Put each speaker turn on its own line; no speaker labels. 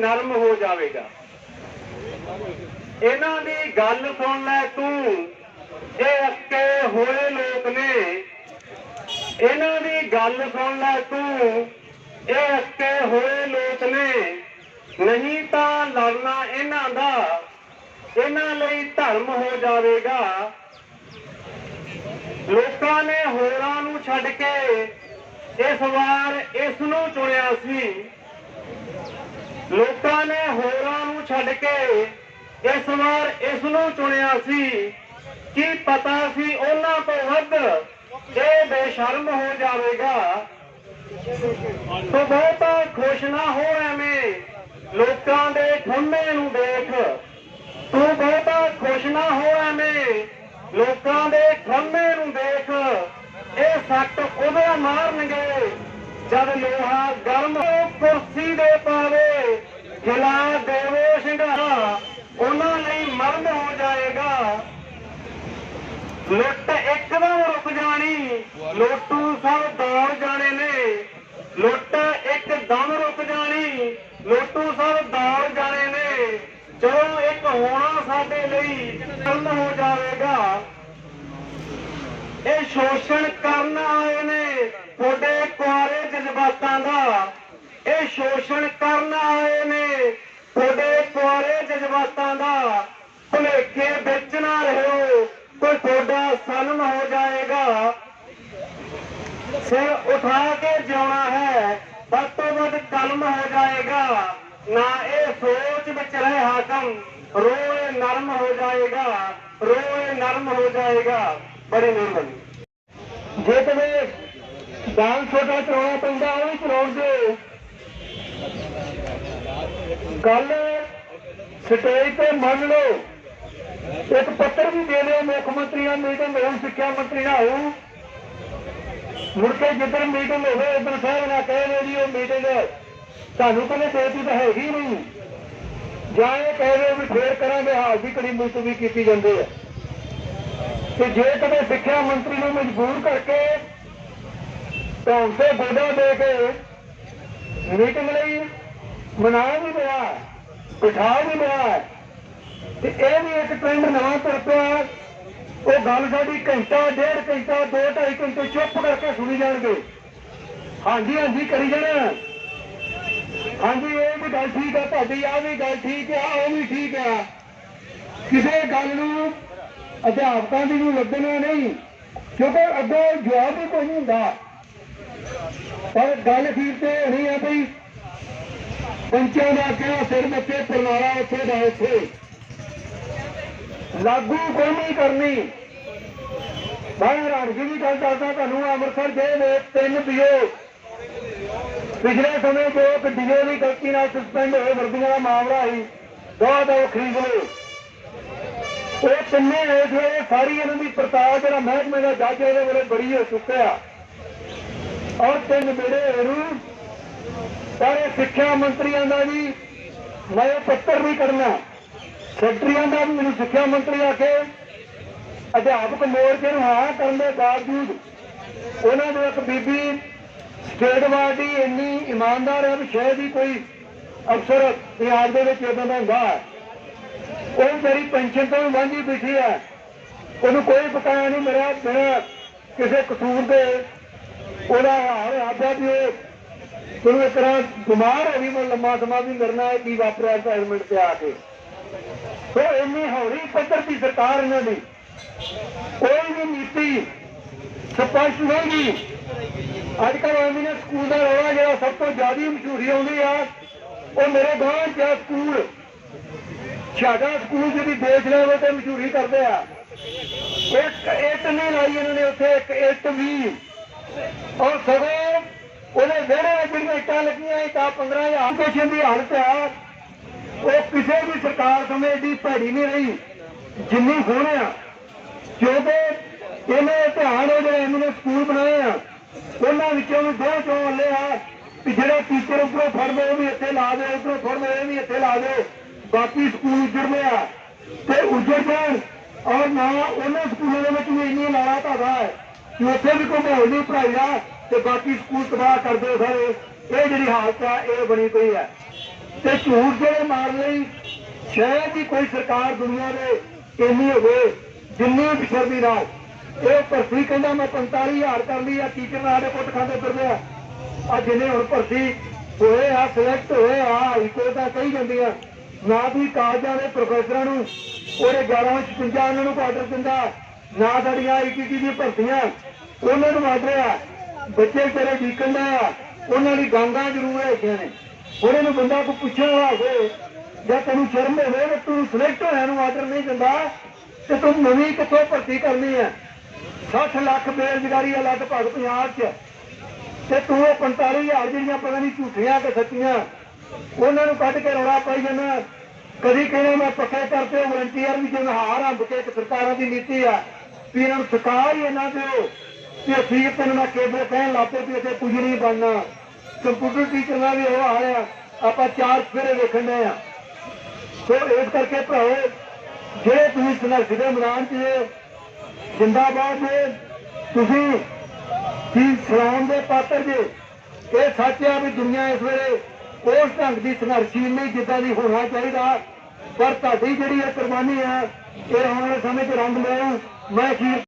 ਨਰਮ ਹੋ ਜਾਵੇਗਾ। ਇਹਨਾਂ ਦੀ ਗੱਲ ਸੁਣ ਲੈ ਤੂੰ। ਇਹ ਅੱਕੇ ਹੋਏ ਲੋਕ ਨੇ, ਇਹਨਾਂ ਦੀ ਗੱਲ ਸੁਣ ਲੈ ਤੂੰ। ਇਹ ਅੱਕੇ ਹੋਏ ਲੋਕ ਨੇ, ਨਹੀਂ ਤਾਂ ਲੜਨਾ ਇਹਨਾਂ ਦਾ। ਇਹਨਾਂ ਲਈ ਧਰਮ ਹੋ ਜਾਵੇਗਾ। ਲੋਕਾਂ ਨੇ ਹੋਰਾਂ ਨੂੰ ਛੱਡ ਕੇ ਇਸ ਵਾਰ ਇਸ ਨੂੰ ਚੁਣਿਆ ਸੀ। ਲੋਕਾਂ ਨੇ ਹੋਰਾਂ ਨੂੰ ਛੱਡ ਕੇ ਇਸ ਵਾਰ ਇਸ ਨੂੰ ਚੁਣਿਆ ਸੀ। ਕਿ ਪਤਾ ਸੀ ਉਹਨਾਂ ਤੋਂ ਵੱਧ ਇਹ ਬੇਸ਼ਰਮ ਹੋ ਜਾਵੇਗਾ। ਤੋ ਬਹੁਤਾ ਖੁਸ਼ ਨਾ ਹੋ ਐਵੇਂ ਲੋਕਾਂ ਦੇ ਖੰਮੇ ਨੂੰ ਦੇਖ। ਤੂੰ ਬਹੁਤਾ ਖੁਸ਼ ਨਾ ਹੋ ਐਵੇਂ ਲੋਕਾਂ ਦੇ ਖੰਮੇ ਨੂੰ ਦੇਖ। ਇਹ ਸੱਟ ਉਦੋਂ ਮਾਰਨਗੇ ਜਦ ਲੋਹਾ ਗਰਮ ਹੋ ਕੁਰਸੀ ਦੇ ਪਾਵੇ ਹਿਲਾ ਦੇਵੋ ਸਿੰਘਾ ਉਹਨਾਂ ਲਈ ਮਰਨ ਹੋ ਜਾਏਗਾ ਲੁੱਟ ਇੱਕਦਮ ਰੁਕ ਜਾਣੀ ਲੋਟੂ ਸਭ ਦੌੜ ਜਾਣੇ ਨੇ। ਲੁੱਟ ਇੱਕਦਮ ਰੁਕ ਜਾਣੀ। ਲੋਟੂ ਸਭ ਦੌੜ ਜਾਣੇ ਨੇ। ਜਦੋਂ ਇੱਕ ਹੋਣਾ ਸਾਡੇ ਲਈ ਕਰਨ ਹੋ ਜਾਵੇਗਾ। ਇਹ ਸ਼ੋਸ਼ਣ ਕਰਨ ਆਏ ਨੇ ਤੁਹਾਡੇ ਕੁਆਰੇ ਜਜ਼ਬਾਤਾਂ ਦਾ। ਇਹ ਸ਼ੋਸ਼ਣ ਕਰਨ ਆਏ ਨੇ ਤੁਹਾਡੇ ਕੁਆਰੇ ਜਜ਼ਬਾਤਾਂ ਦਾ। ਭੁਲੇਖੇ ਵਿੱਚ ਨਾ ਰਹੋ ਕੋਈ ਤੁਹਾਡਾ ਸਨਮ ਹੋ ਜਾਏਗਾ ਸਿਰ ਉਠਾ ਕੇ ਜਿਉਣਾ ਹੈ, ਵੱਧ ਤੋਂ ਵੱਧ ਕਲਮ ਹੋ ਜਾਏਗਾ। ਨਾ ਇਹ ਸੋਚ ਵਿੱਚ ਰਹੇ ਹਾਕਮ, ਰੋਏ ਨਰਮ ਹੋ ਜਾਏਗਾ, ਰੋਏ ਨਰਮ ਹੋ ਜਾਏਗਾ। ਬੜੀ ਮਿਹਰਬਾਨੀ ਜੇ। ਕਦੇ ਦਾਨ ਛੋਟਾ ਚਲਾਉਣਾ ਪੈਂਦਾ, ਉਹ ਵੀ ਚਲਾਉਣ ਦਿਓ ਗੱਲ ਸਟੇਜ ਤੇ ਮੰਨ ਲਓ, ਇੱਕ ਪੱਤਰ ਵੀ ਦੇ ਦਿਓ ਮੁੱਖ ਮੰਤਰੀ ਨਾਲ ਮੀਟਿੰਗ ਹੋਊ ਸਿੱਖਿਆ ਮੰਤਰੀ ਨਾਲ। ਹੋਊ ਮੁੜ ਕੇ ਜਿੱਦਣ ਮੀਟਿੰਗ ਹੋਵੇ ਉਦੋਂ ਸਾਹਿਬ ਨਾ ਕਹੇ ਨੇ ਉਹ ਮੀਟਿੰਗ ਤੁਹਾਨੂੰ ਕਹਿੰਦੇ ਦੇਤੀ ਤਾਂ ਹੈਗੀ ਨਹੀਂ। ਜਾਂ ਇਹ ਕਹਿ ਰਹੇ ਵੀ ਫੇਰ ਕਰਾਂਗੇ, ਹਾਲ ਦੀ ਕੜੀ ਮੁਲਤਵੀ ਕੀਤੀ ਜਾਂਦੀ ਹੈ। ਤੇ ਜੇ ਕਦੇ ਸਿੱਖਿਆ ਮੰਤਰੀ ਨੂੰ ਮਜਬੂਰ ਕਰਕੇ ਧੌਣ ਗੋਡਾ ਦੇ ਕੇ ਮੀਟਿੰਗ ਲਈ ਮਨਾ ਵੀ ਲਿਆ, ਬਿਠਾ ਵੀ ਲਿਆ, ਤੇ ਇਹ ਵੀ ਇੱਕ ਟ੍ਰੈਂਡ ਨਵਾਂ ਤੁਰ ਪਿਆ ਉਹ ਗੱਲ ਸਾਡੀ ਘੰਟਾ, ਡੇਢ ਘੰਟਾ, ਦੋ ਢਾਈ ਘੰਟੇ ਚੁੱਪ ਕਰਕੇ ਸੁਣੀ ਜਾਣਗੇ। ਹਾਂਜੀ ਹਾਂਜੀ, ਕਰੀ ਜਾਣਾ। ਹਾਂਜੀ, ਇਹ ਵੀ ਗੱਲ ਠੀਕ ਆ ਤੁਹਾਡੀ ਆ ਵੀ ਗੱਲ ਠੀਕ ਆ ਉਹ ਵੀ ਠੀਕ ਆ। ਕਿਸੇ ਗੱਲ ਨੂੰ ਅਧਿਆਪਕਾਂ ਦੀ ਨੂੰ ਲੱਗਣਾ ਨਹੀਂ, ਕਿਉਂਕਿ ਅੱਗੇ ਜਵਾਬ ਹੀ ਕੋਈ ਹੁੰਦਾ। ਪਰ ਗੱਲ ਠੀਕ ਤੇ ਹੋਣੀ ਆ ਬਈ, ਪੰਚਾਂ ਦਾ ਕਿਹਾ ਸਿਰ ਮੱਥੇ, ਪਰਨਾਲਾ ਉੱਥੇ ਦਾ ਉੱਥੇ। ਲਾਗੂ ਕੋਈ ਕਰਨੀ। ਮੈਂ ਹੈਰਾਨਗੀ ਦੀ ਗੱਲ ਦੱਸਦਾ, ਤੁਹਾਨੂੰ ਅੰਮ੍ਰਿਤਸਰ ਜੇਲ੍ਹ ਦੇ ਤਿੰਨ ਪੀਓ। ਪਿਛਲੇ ਸਮੇਂ ਤੋਂ ਇੱਕ ਡੀਓ ਦੀ ਗਲਤੀ ਨਾਲ ਸਸਪੈਂਡ ਹੋਏ ਵਰਦੀਆਂ ਦਾ ਮਾਮਲਾ ਸੀ ਦੋ ਦੋ ਖਰੀਦ ਲਏ ਉਹ ਤਿੰਨੇ ਇਸ ਵੇਲੇ ਸਾਰੀ ਇਹਨਾਂ ਦੀ ਪੜਤਾਲ ਜਿਹੜਾ ਮਹਿਕਮੇ ਦਾ ਜੱਜ ਇਹਦੇ ਵੇਲੇ ਬੜੀ ਹੋ ਚੁੱਕਿਆ। ਔਰ ਤਿੰਨ ਮੇਰੇ ਇਹਨੂੰ ਸਾਰੇ ਸਿੱਖਿਆ ਮੰਤਰੀਆਂ ਦਾ ਵੀ ਮੈਂ ਪੱਤਰ ਵੀ ਕਰਨਾ ਸੈਕਟਰੀਆਂ ਦਾ ਵੀ ਮੈਨੂੰ ਸਿੱਖਿਆ ਮੰਤਰੀ ਆ ਕੇ ਅਧਿਆਪਕ ਮੋਰਚੇ ਨੂੰ ਹਾਂ ਕਰਨ ਦੇ ਬਾਵਜੂਦ ਉਹਨਾਂ ਦੇ ਇੱਕ ਬੀਬੀ ਸਟੇਟ ਵਾਰਡ ਇੰਨੀ ਇਮਾਨਦਾਰ ਹੈ ਵੀ ਸ਼ਾਇਦ ਹੀ ਕੋਈ ਅਫਸਰ ਪੰਜਾਬ ਦੇ ਵਿੱਚ ਇਦਾਂ ਦਾ ਹੁੰਦਾ ਹੈ। ਉਹ ਮੇਰੀ ਪੈਨਸ਼ਨ ਤੋਂ ਵੀ ਵਾਂਝੀ ਬੈਠੀ ਹੈ ਉਹਨੂੰ ਕੋਈ ਬਕਾਇਆ ਨਹੀਂ ਮਿਲਿਆ, ਬਿਨਾਂ ਕਿਸੇ ਕਸੂਰ ਦੇ। ਉਹਦਾ ਹਾਲ ਆਦਿਆ ਵੀ ਉਹ ਤੁਹਾਨੂੰ ਇੱਕ ਤਰ੍ਹਾਂ ਬਿਮਾਰ ਹੋ ਗਈ, ਮੈਂ ਲੰਮਾ ਸਮਾਂ ਵੀ ਮਰਨਾ ਹੈ ਕੀ ਵਾਪਰਿਆ ਅਸਾਈਨਮੈਂਟ ਤੇ ਆ ਕੇ। ਸੋ ਇੰਨੀ ਹੌਲੀ ਪੱਧਰ ਦੀ ਸਰਕਾਰ ਇਹਨਾਂ ਦੀ, ਕੋਈ ਵੀ ਨੀਤੀ ਸਪਸ਼ਟ ਨਹੀਂ ਗੀ ਅੱਜ ਕੱਲ੍ਹ ਐਮੀਨੈਂਸ ਸਕੂਲ ਦਾ ਰੌਲਾ ਜਿਹੜਾ ਸਭ ਤੋਂ ਜ਼ਿਆਦਾ ਮਸ਼ਹੂਰੀ ਆਉਂਦੀ ਆ, ਉਹ ਮੇਰੇ ਗਾਂਵ ਚ ਸਕੂਲ। ਛਾੜਾ ਸਕੂਲ ਜਿਹੜੀ ਦੇਸ਼ ਲੈਵਲ ਤੇ ਮਸ਼ਹੂਰੀ ਕਰਦੇ ਆ। ਇੱਕ ਇੱਟ ਨਹੀਂ ਲਾਈ ਇਹਨਾਂ ਨੇ ਉੱਥੇ, ਇੱਕ ਇੱਟ ਵੀ। ਔਰ ਸਗੋਂ ਉਹਦੇ ਵਿਹੜੇ ਵਿੱਚ ਜਿਹੜੀਆਂ ਇੱਟਾਂ ਲੱਗੀਆਂ ਇਹ ਤਾਂ 15000 ਪੇਸ਼ੈਂ ਦੀ ਹਾਲਤ ਆ। ਉਹ ਕਿਸੇ ਵੀ ਸਰਕਾਰ ਸਮੇਂ ਦੀ ਭੈੜੀ ਨਹੀਂ ਰਹੀ, ਜਿੰਨੀ ਹੁਣ ਆ। ਕਿਉਂਕਿ ਇਹਨੇ ਧਿਆਨ ਉਹ ਜਿਹੜੇ ਇਹਨਾਂ ਸਕੂਲ ਬਣਾਏ ਆ, ਉਹਨਾਂ ਵਿੱਚੋਂ ਵੀ ਦੋ ਚੋਂ ਹੱਲੇ ਆ ਕਿ ਜਿਹੜੇ ਟੀਚਰ ਉੱਪਰੋਂ ਫੜਦੇ ਉਹ ਵੀ ਇੱਥੇ ਲਾ ਦੇ ਉੱਪਰੋਂ ਫੜਦੇ ਇਹ ਵੀ ਇੱਥੇ ਲਾ ਦੇ ਬਾਕੀ ਸਕੂਲ ਉੱਜੜਦੇ ਆ। ਤੇ ਉੱਜੜ ਜਾਣ ਔਰ ਨਾ ਉਹਨਾਂ ਸਕੂਲਾਂ ਦੇ ਵਿੱਚ ਵੀ ਇੰਨੀ ਲਾਲਾ ਧਾਗਾ ਹੈ ਕਿ ਉੱਥੇ ਵੀ ਕੋਈ ਮਾਹੌਲ ਨਹੀਂ ਪੜ੍ਹਾਈ ਦਾ ਤੇ ਬਾਕੀ ਸਕੂਲ ਤਬਾਹ ਕਰਦੇ ਸਾਰੇ। ਇਹ ਜਿਹੜੀ ਹਾਲਤ ਆ, ਇਹ ਬਣੀ ਪਈ ਹੈ ਤੇ ਝੂਠ ਜਿਹੜੇ ਮਾਰ ਲਈ, ਸ਼ਾਇਦ ਹੀ ਕੋਈ ਸਰਕਾਰ ਦੁਨੀਆ ਦੇ ਇੰਨੀ ਹੋਵੇ, ਜਿੰਨੀ ਬਿਸ਼ਰਦੀ ਨਾਲ ਇਹ ਭਰਤੀ ਕਹਿੰਦਾ ਮੈਂ 45000 ਕਰ ਲਈ, ਆ ਟੀਚਰ ਨਾਲ ਦੇ ਪੁੱਟ ਖਾਂਦੇ ਫਿਰਦੇ ਆ। ਆ ਜਿਹਨੇ ਹੁਣ ਭਰਤੀ ਹੋਏ ਆ ਸਿਲੈਕਟ ਹੋਏ ਆ, ਹਾਈ ਕੋਰਟ ਦਾ ਕਹੀ ਜਾਂਦੀਆਂ ਨਾ ਵੀ ਕਾਲਜਾਂ ਦੇ ਪ੍ਰੋਫੈਸਰਾਂ ਨੂੰ, ਉਹਦੇ 1156 ਉਹਨਾਂ ਨੂੰ ਆਰਡਰ ਦਿੰਦਾ, ਨਾ ਸਾਡੀਆਂ ਆਈਟੀਟੀ ਦੀ ਭਰਤੀਆਂ, ਉਹਨਾਂ ਨੂੰ ਆਰਡਰ ਆ ਬੱਚੇ ਤੇਰੇ ਡੀਕਣ ਦਾ ਉਹਨਾਂ ਦੀ ਗਾਂਗਾਂ ਜ਼ਰੂਰ ਹੈਗੀਆਂ ਨੇ। ਹੁਣ ਇਹਨੂੰ ਬੰਦਾ ਕੋ ਪੁੱਛਣ ਵਾਲਾ ਹੋਵੇ, ਜਾਂ ਤੈਨੂੰ ਸ਼ਰਮ ਹੋਵੇ ਕਿ ਤੂੰ ਸਿਲੈਕਟ ਹੋਇਆ ਨੂੰ ਆਰਡਰ ਨਹੀਂ ਦਿੰਦਾ, ਤੇ ਤੂੰ ਨਵੀਂ ਕਿੱਥੋਂ ਭਰਤੀ ਕਰਨੀ ਹੈ? 60 ਲੱਖ ਬੇਰੁਜ਼ਗਾਰੀ ਹੈ ਲਗਭਗ ਪੰਜਾਬ 'ਚ ਤੇ ਤੂੰ ਉਹ 45000 ਜਿਹੜੀਆਂ ਪਤਾ ਨਹੀਂ ਝੂਠੀਆਂ ਕਿ ਸੱਚੀਆਂ, ਉਹਨਾਂ ਨੂੰ ਕੱਢ ਕੇ ਰੌਲਾ ਪਾਈ ਜਾਂਦਾ ਕਦੀ ਕਹਿੰਦੇ ਮੈਂ ਪੱਕੇ ਕਰਤੇ ਵਲੰਟੀਅਰ ਵੀ ਜਿਵੇਂ ਹਾਰ ਹੰਬ ਕੇ ਇੱਕ ਸਰਕਾਰਾਂ ਦੀ ਨੀਤੀ ਆ, ਵੀ ਇਹਨਾਂ ਨੂੰ ਸਿਖਾ ਹੀ ਇਹਨਾਂ ਦਿਓ ਕਿ ਅਖੀਰ ਤੈਨੂੰ ਮੈਂ ਕੇਬਲ ਕਹਿਣ ਲੱਪੇ ਵੀ ਇੱਥੇ ਕੁਝ ਨਹੀਂ ਬਣਨਾ। ਕੰਪਿਊਟਰ ਟੀਚਰ ਦਾ ਵੀ ਉਹ ਹਾਲ ਆਪਾਂ ਚਾਰ ਫੇਰੇ ਵੇਖਣ ਦੇ ਆ ਸੋ ਇਸ ਕਰਕੇ ਭਰਾਓ ਜਿਹੜੇ ਤੁਸੀਂ ਸੰਘਰਸ਼ ਦੇ ਮੈਦਾਨ 'ਚ ਜੇ, ਜਿੰਦਾਬਾਦ ਜੇ, ਤੁਸੀਂ ਕੀ ਸਲਾਮ ਦੇ ਪਾਤਰ ਜੇ, ਇਹ ਸੱਚ ਆ ਵੀ ਦੁਨੀਆ ਇਸ ਵੇਲੇ ਉਸ ਢੰਗ ਦੀ ਸੰਘਰਸ਼ੀਲ ਨਹੀਂ ਜਿੱਦਾਂ ਦੀ ਹੋਣਾ ਚਾਹੀਦਾ। ਪਰ ਤੁਹਾਡੀ ਜਿਹੜੀ ਇਹ ਕੁਰਬਾਨੀ ਹੈ, ਇਹ ਆਉਣ ਵਾਲੇ ਸਮੇਂ 'ਚ ਰੰਗ ਲਿਆਉ ਮੈਂ ਅਖੀਰ